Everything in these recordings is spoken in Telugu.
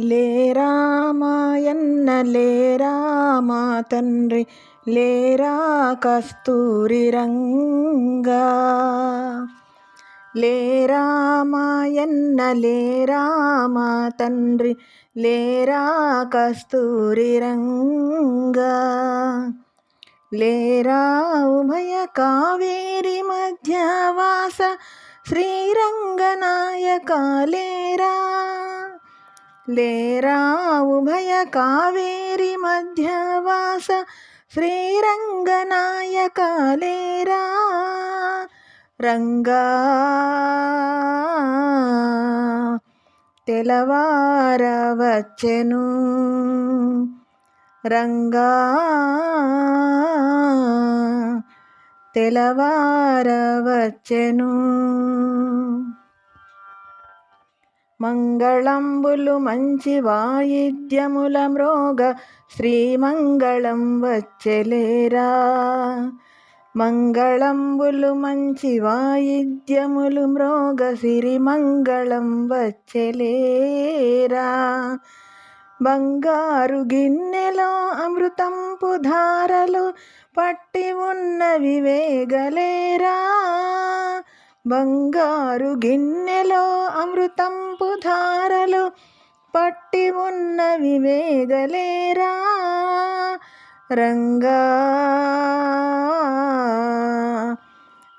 లేరామాయన్న లేరా మా తండ్రి లేరా కస్తూరి రంగా. లేరామాయన్న లేరా మా తండ్రి లేరా కస్తూరి రంగా. లేరా ఉభయ కావేరి మధ్యవాస శ్రీరంగనాయక లేరా లేరా ఉభయ కావేరి మధ్యవాస శ్రీరంగనాయక లేరా? రంగా తెలవారవచ్చెను రంగా తెలవారవచ్చెను మంగళంబులు మంచి వాయిద్యముల మ్రోగ శ్రీమంగళం వచ్చెలేరా. మంగళంబులు మంచి వాయిద్యములు మ్రోగ సిరిమంగళం వచ్చెలేరా. బంగారు గిన్నెలో అమృతంపు ధారలు పట్టి ఉన్న వివేగలేరా బంగారు గిన్నెలో అమృతంపు ధారలు పట్టి ఉన్న వివేగలేరా రంగా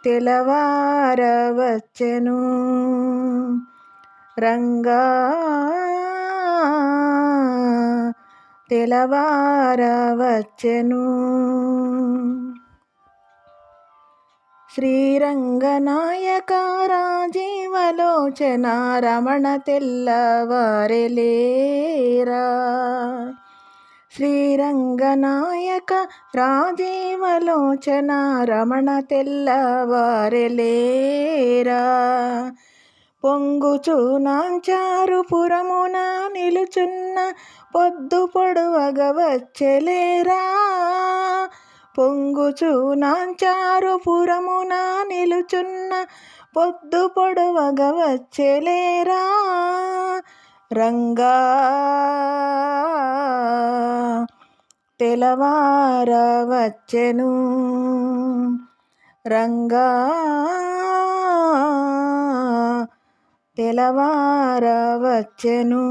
తెలవారవచ్చెను. రంగా తెలవారవచ్చెను. శ్రీరంగనాయక రాజీవలోచన రమణ తెల్లవారెలేరా శ్రీరంగనాయక రాజీవలోచన రమణ తెల్లవారెలేరా పొంగుచూనాంచారు పురమున నిలుచున్న పొద్దు పొడువగ వచ్చలేరా పొంగుచు నాంచారు పురమున నిలుచున్న పొద్దు పొడవగ వచ్చేలేరా? రంగా తెలవారవచ్చెను రంగా తెలవారవచ్చెను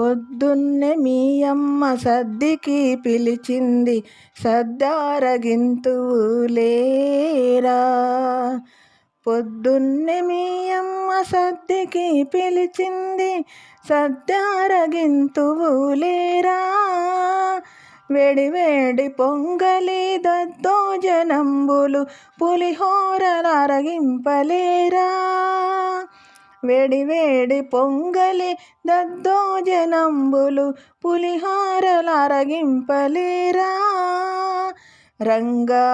పొద్దున్నే మీ అమ్మ సద్దికి పిలిచింది సద్దారగింతువు లేరా? పొద్దున్నే మీ అమ్మ సద్దికి పిలిచింది సద్దారగింతువు లేరా? వేడి వేడి పొంగలి దద్దోజనంబులు పులిహోరలరగింపలేరా వేడి వేడి పొంగలి దద్దోజనంబులు పులిహోరలరగింపలేరా రంగా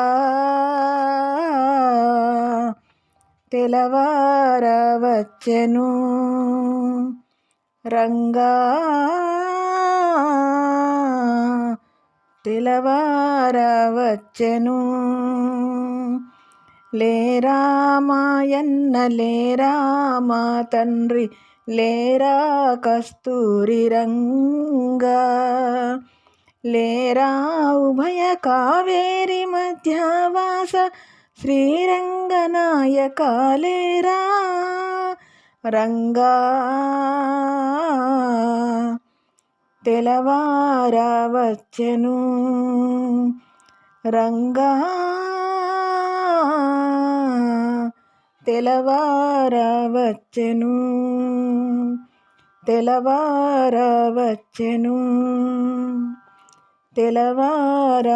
తెలవారవచ్చెను రంగా తెలవారవచ్చెను లేరామాయన్న లేరా మా తండ్రి లేరా కస్తూరి రంగా. లేరా ఉభయ కావేరి మధ్యవాస శ్రీరంగనాయక లేరా రంగా. తెలవారవచ్చెను రంగా. తెలవారవచ్చెను తెలవారవచ్చెను తెలవారవచ్చెను